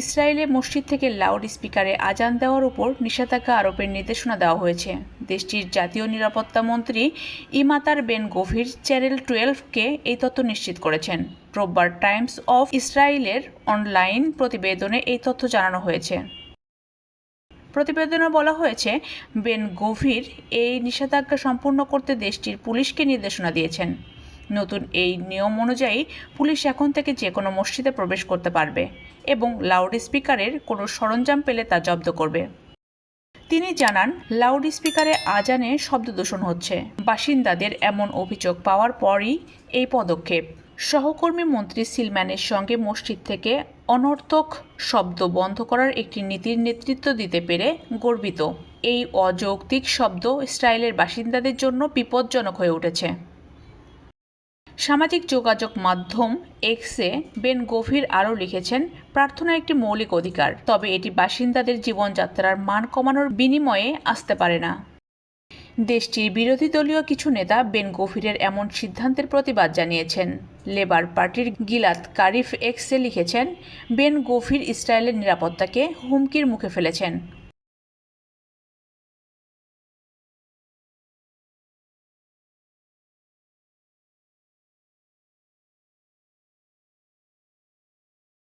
ইসরায়েলে মসজিদ থেকে লাউড স্পিকারে আজান দেওয়ার উপর নিষেধাজ্ঞা আরোপের নির্দেশনা দেওয়া হয়েছে। দেশটির জাতীয় নিরাপত্তা মন্ত্রী ইমাতার বেন গভীর চ্যানেল টুয়েলভকে এই তথ্য নিশ্চিত করেছেন। রোববার টাইমস অফ ইসরায়েলের অনলাইন প্রতিবেদনে এই তথ্য জানানো হয়েছে। প্রতিবেদনে বলা হয়েছে, বেন গভীর এই নিষেধাজ্ঞা সম্পূর্ণ করতে দেশটির পুলিশকে নির্দেশনা দিয়েছেন। নতুন এই নিয়ম অনুযায়ী পুলিশ এখন থেকে যে কোনো মসজিদে প্রবেশ করতে পারবে এবং লাউড স্পিকারের কোনো সরঞ্জাম পেলে তা জব্দ করবে। তিনি জানান লাউড স্পিকারে আজানে শব্দ দূষণ হচ্ছে। বাসিন্দাদের এমন অভিযোগ পাওয়ার পরই এই পদক্ষেপ। সহকর্মী মন্ত্রী সিলম্যানের সঙ্গে মসজিদ থেকে অনর্থক শব্দ বন্ধ করার একটি নীতির নেতৃত্ব দিতে পেরে গর্বিত। এই অযৌক্তিক শব্দ ইসরায়েলের বাসিন্দাদের জন্য বিপজ্জনক হয়ে উঠেছে। সামাজিক যোগাযোগ মাধ্যম এক্সে বেন গভীর আরও লিখেছেন, প্রার্থনা একটি মৌলিক অধিকার, তবে এটি বাসিন্দাদের জীবনযাত্রার মান কমানোর বিনিময়ে আসতে পারে না। দেশটির বিরোধী দলীয় কিছু নেতা বেন গভীরের এমন সিদ্ধান্তের প্রতিবাদ জানিয়েছেন। লেবার পার্টির গিলাত কারিফ এক্সে লিখেছেন, বেন গভীর ইসরায়েলের নিরাপত্তাকে হুমকির মুখে ফেলেছেন।